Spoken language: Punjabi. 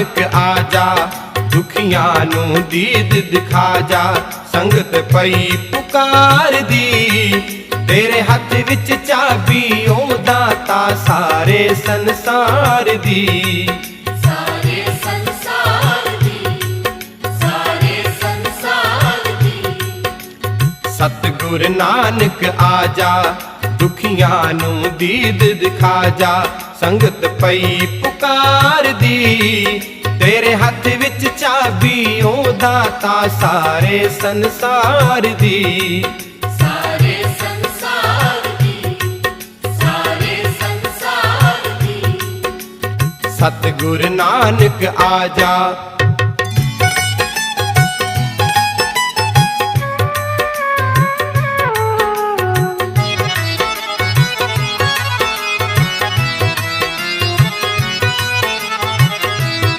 ਨਾਨਕ ਆ ਜਾ ਦੁਖੀਆਂ ਨੂੰ ਦੀਦ ਦਿਖਾ ਜਾ ਸੰਗਤ ਪਈ ਪੁਕਾਰਦੀ। ਤੇਰੇ ਹੱਥ ਵਿੱਚ ਚਾਬੀ ਓ ਦਾਤਾ ਸਾਰੇ ਸੰਸਾਰ ਦੀ ਸਾਰੇ ਸੰਸਾਰ ਦੀ ਸਾਰੇ ਸੰਸਾਰ ਦੀ ਸਤਿਗੁਰ ਨਾਨਕ ਆ ਜਾ ਦੁਖੀਆਂ ਨੂੰ ਦੀਦ ਦਿਖਾ ਜਾ ਸੰਗਤ ਪਈ ਪੁਕਾਰਦੀ। ਦਾਤਾ ਸਾਰੇ ਸੰਸਾਰ ਦੀ ਸਾਰੇ ਸੰਸਾਰ ਦੀ ਸਾਰੇ ਸੰਸਾਰ ਦੀ ਸਤਿਗੁਰ ਨਾਨਕ ਆ ਜਾ